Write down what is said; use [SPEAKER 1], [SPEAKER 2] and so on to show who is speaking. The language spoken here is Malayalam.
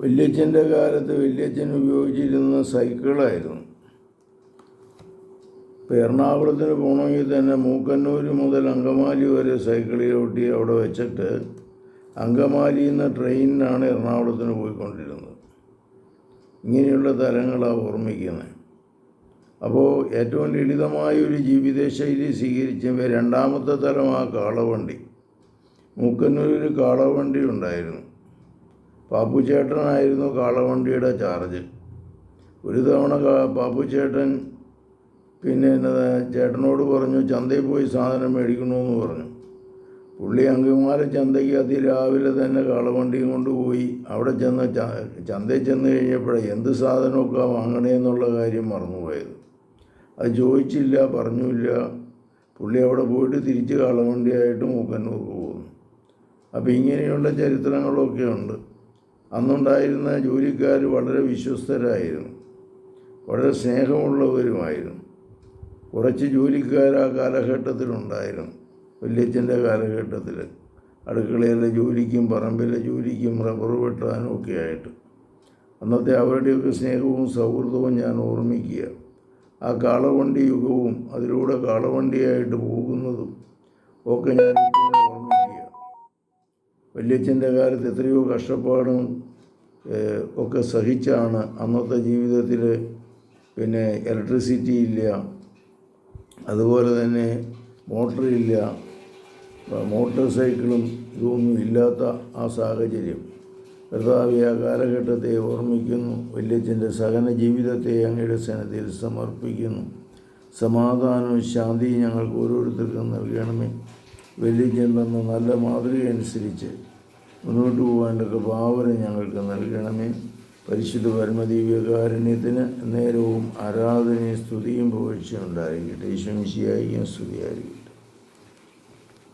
[SPEAKER 1] വല്യച്ഛന്റെ കാലത്ത് വല്യച്ഛൻ ഉപയോഗിച്ചിരുന്ന സൈക്കിളായിരുന്നു. ഇപ്പോൾ എറണാകുളത്തിന് പോകണമെങ്കിൽ തന്നെ മൂക്കന്നൂർ മുതൽ അങ്കമാലി വരെ സൈക്കിളിലോട്ടി അവിടെ വെച്ചിട്ട് അങ്കമാലിയിൽ നിന്ന് ട്രെയിനിനാണ് എറണാകുളത്തിന് പോയിക്കൊണ്ടിരുന്നത്. ഇങ്ങനെയുള്ള തലങ്ങളാണ് ഓർമ്മിക്കുന്നത് അപ്പോൾ ഏറ്റവും ലളിതമായ ഒരു ജീവിതശൈലി സ്വീകരിച്ച രണ്ടാമത്തെ തലം ആ കാളവണ്ടി. മൂക്കന്നൂരിൽ കാളവണ്ടി ഉണ്ടായിരുന്നു. പാപ്പുചേട്ടനായിരുന്നു കാളവണ്ടിയുടെ ചാർജ് ഒരു തവണ പാപ്പുചേട്ടൻ പിന്നെ എന്നാ ചേട്ടനോട് പറഞ്ഞു ചന്തയിൽ പോയി സാധനം മേടിക്കണമെന്ന് പറഞ്ഞു. പുള്ളി അങ്കമാല ചന്തയ്ക്ക് അതിരാവിലെ തന്നെ കാളവണ്ടിയും കൊണ്ടുപോയി അവിടെ ചെന്ന് ചന്തയിൽ ചെന്ന് കഴിഞ്ഞപ്പോഴേ എന്ത് സാധനമൊക്കെ വാങ്ങണേ എന്നുള്ള കാര്യം മറന്നുപോയത്. അത് ചോദിച്ചില്ല പറഞ്ഞില്ല. പുള്ളി അവിടെ പോയിട്ട് തിരിച്ച് കാളവണ്ടിയായിട്ട് മൂക്കന്നൂർക്ക് പോകുന്നു. അപ്പോൾ ഇങ്ങനെയുള്ള ചരിത്രങ്ങളൊക്കെ ഉണ്ട്. അന്നുണ്ടായിരുന്ന ജോലിക്കാർ വളരെ വിശ്വസ്തരായിരുന്നു. വളരെ സ്നേഹമുള്ളവരുമായിരുന്നു. കുറച്ച് ജോലിക്കാർ ആ കാലഘട്ടത്തിലുണ്ടായിരുന്നു. വല്യച്ഛന്റെ കാലഘട്ടത്തിൽ അടുക്കളയിലെ ജോലിക്കും പറമ്പിലെ ജോലിക്കും റബ്ബർ വെട്ടാനും ഒക്കെ ആയിട്ട്. അന്നത്തെ അവരുടെയൊക്കെ സ്നേഹവും സൗഹൃദവും ഞാൻ ഓർമ്മിക്കുക. ആ കാളവണ്ടി യുഗവും അതിലൂടെ കാളവണ്ടിയായിട്ട് പോകുന്നതും ഒക്കെ ഞാൻ ഓർമ്മിക്കുക വല്യച്ഛന്റെ കാലത്ത് എത്രയോ കഷ്ടപ്പാടും ഒക്കെ സഹിച്ചാണ് അന്നത്തെ ജീവിതത്തിൽ പിന്നെ ഇലക്ട്രിസിറ്റി ഇല്ല അതുപോലെ തന്നെ മോട്ടറില്ല മോട്ടോർ സൈക്കിളും ഇതൊന്നും ഇല്ലാത്ത ആ സാഹചര്യം. കർത്താവ് ആ കാലഘട്ടത്തെ ഓർമ്മിക്കുന്നു. വല്യച്ഛന്റെ സഹന ജീവിതത്തെ അങ്ങയുടെ സനത്തിൽ സമർപ്പിക്കുന്നു. സമാധാനവും ശാന്തിയും ഞങ്ങൾക്ക് ഓരോരുത്തർക്കും നൽകണമേ. വല്യച്ഛൻ വന്ന നല്ല മാതൃക അനുസരിച്ച് മുന്നോട്ട് പോകാനൊക്കെ ഭാവന ഞങ്ങൾക്ക് നൽകണമേ. പരിശുദ്ധ പരമദീവ്യകാരുണ്യത്തിന് നേരവും ആരാധനയും സ്തുതിയും പുകഴ്ചയും ഉണ്ടായിരിക്കട്ടെ. ഈശ്വംശിയായിരിക്കും സ്തുതിയായിരിക്കട്ടെ.